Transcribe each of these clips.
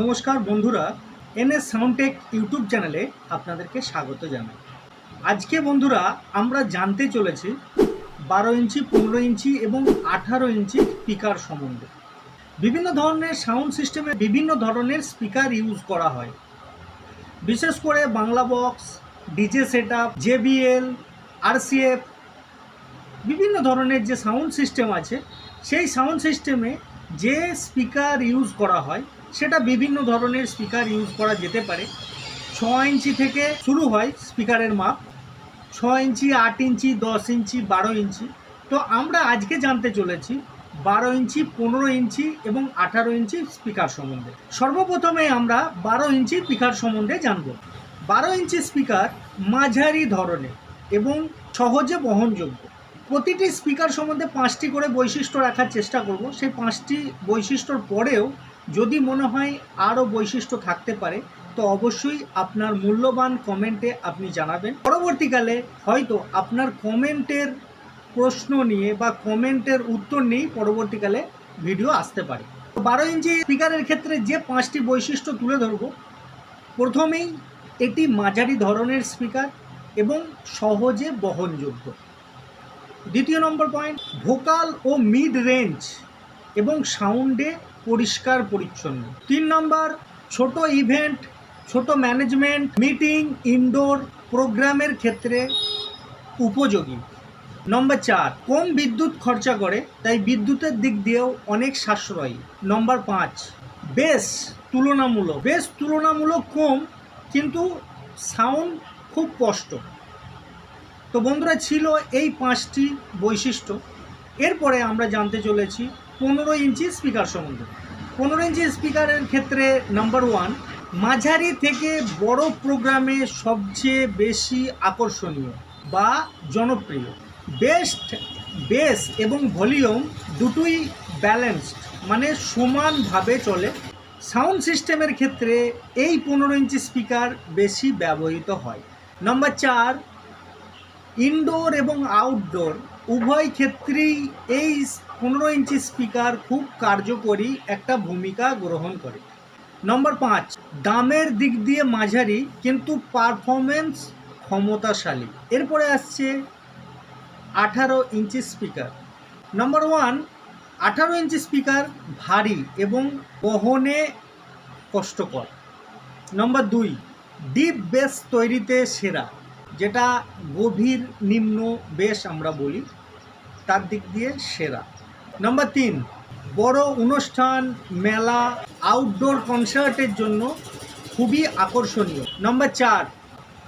নমস্কার বন্ধুরা, NS Soundtech YouTube চ্যানেলে আপনাদেরকে স্বাগত জানাই। আজকে বন্ধুরা, আমরা জানতে চলেছি বারো ইঞ্চি, পনেরো ইঞ্চি এবং আঠারো ইঞ্চি স্পিকার সম্বন্ধে। বিভিন্ন ধরনের সাউন্ড সিস্টেমে বিভিন্ন ধরনের স্পিকার ইউজ করা হয়। বিশেষ করে Bangla box, DJ set up JBL, RCF, বিভিন্ন ধরনের যে সাউন্ড সিস্টেম আছে, সেই সাউন্ড সিস্টেমে যে স্পিকার ইউজ করা হয় সেটা বিভিন্ন ধরনের স্পিকার ইউজ করা যেতে পারে। ছ ইঞ্চি থেকে শুরু হয় স্পিকারের মাপ। ছ ইঞ্চি, আট ইঞ্চি, দশ ইঞ্চি, বারো ইঞ্চি। তো আমরা আজকে জানতে চলেছি বারো ইঞ্চি, পনেরো ইঞ্চি এবং আঠারো ইঞ্চি স্পিকার সম্বন্ধে। সর্বপ্রথমে আমরা বারো ইঞ্চি স্পিকার সম্বন্ধে জানব। বারো ইঞ্চি স্পিকার মাঝারি ধরনের এবং সহজে বহনযোগ্য। প্রতিটি স্পিকার সম্বন্ধে পাঁচটি করে বৈশিষ্ট্য রাখার চেষ্টা করব। সেই পাঁচটি বৈশিষ্ট্যর পরেও যদি মনে হয় আরও বৈশিষ্ট্য থাকতে পারে, তো অবশ্যই আপনার মূল্যবান কমেন্টে আপনি জানাবেন। পরবর্তীকালে হয়তো আপনার কমেন্টের প্রশ্ন নিয়ে বা কমেন্টের উত্তর নিয়েই পরবর্তীকালে ভিডিও আসতে পারে। বারো ইঞ্চি স্পিকারের ক্ষেত্রে যে পাঁচটি বৈশিষ্ট্য তুলে ধরব, প্রথমেই এটি মাঝারি ধরনের স্পিকার এবং সহজে বহনযোগ্য। দ্বিতীয় নম্বর পয়েন্ট ভোকাল ও মিড রেঞ্জ এবং সাউন্ডে পরিষ্কার, পরিচ্ছন্ন। তিন নম্বর, ছোট ইভেন্ট, ছোট ম্যানেজমেন্ট, মিটিং, ইনডোর প্রোগ্রামের ক্ষেত্রে উপযোগী। নম্বর চার, কম বিদ্যুৎ খরচা করে, তাই বিদ্যুতের দিক দিয়েও অনেক সাশ্রয়ী। নম্বর পাঁচ, বেশ তুলনামূলক বেশ তুলনামূলক কম, কিন্তু সাউন্ড খুব স্পষ্ট। তো বন্ধুরা, ছিল এই পাঁচটি বৈশিষ্ট্য। এরপরে আমরা জানতে চলেছি পনেরো ইঞ্চি স্পিকার সম্বন্ধে। পনেরো ইঞ্চি স্পিকারের ক্ষেত্রে নাম্বার ওয়ান মাঝারি থেকে বড় প্রোগ্রামে সবচেয়ে বেশি আকর্ষণীয় বা জনপ্রিয়। বেস্ট বেস এবং ভলিউম দুটোই ব্যালেন্সড মানে সমানভাবে চলে। সাউন্ড সিস্টেমের ক্ষেত্রে এই পনেরো ইঞ্চি স্পিকার বেশি ব্যবহৃত হয়। নম্বর চার ইনডোর এবং আউটডোর উভয় ক্ষেত্রেই এই পনেরো ইঞ্চি স্পিকার খুব কার্যকরী একটা ভূমিকা গ্রহণ করে। নম্বর পাঁচ, দামের দিক দিয়ে মাঝারি কিন্তু পারফরমেন্স ক্ষমতাশালী। এরপরে আসছে আঠারো ইঞ্চি স্পিকার। নম্বর ওয়ান আঠারো ইঞ্চি স্পিকার ভারী এবং বহনে কষ্টকর। নম্বর দুই ডিপ বেস তৈরিতে সেরা। যেটা গভীর নিম্ন বেশ আমরা বলি, তার দিক দিয়ে সেরা। নম্বর তিন, বড় অনুষ্ঠান, মেলা আউটডোর কনসার্টের জন্য খুবই আকর্ষণীয়। নম্বর চার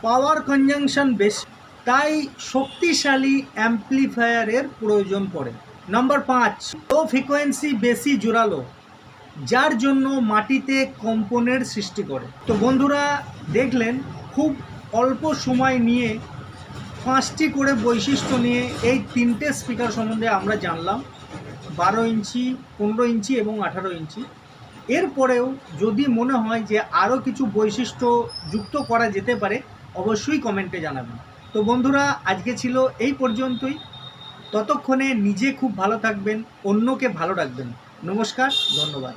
পাওয়ার কনজাংশন বেশি, তাই শক্তিশালী অ্যাম্প্লিফায়ারের প্রয়োজন পড়ে। নম্বর পাঁচ লো ফ্রিকোয়েন্সি বেশি জোরালো, যার জন্য মাটিতে কম্পনের সৃষ্টি করে। তো বন্ধুরা, দেখলেন, খুব অল্প সময় নিয়ে পাঁচটি করে বৈশিষ্ট্য নিয়ে এই তিনটে স্পিকার সম্বন্ধে আমরা জানলাম। বারো ইঞ্চি, পনেরো ইঞ্চি এবং আঠারো ইঞ্চি। এরপরেও যদি মনে হয় যে আরও কিছু বৈশিষ্ট্য যুক্ত করা যেতে পারে, অবশ্যই কমেন্টে জানাবেন। তো বন্ধুরা, আজকে ছিল এই পর্যন্তই। ততক্ষণে নিজে খুব ভালো থাকবেন, অন্যকে ভালো রাখবেন। নমস্কার, ধন্যবাদ।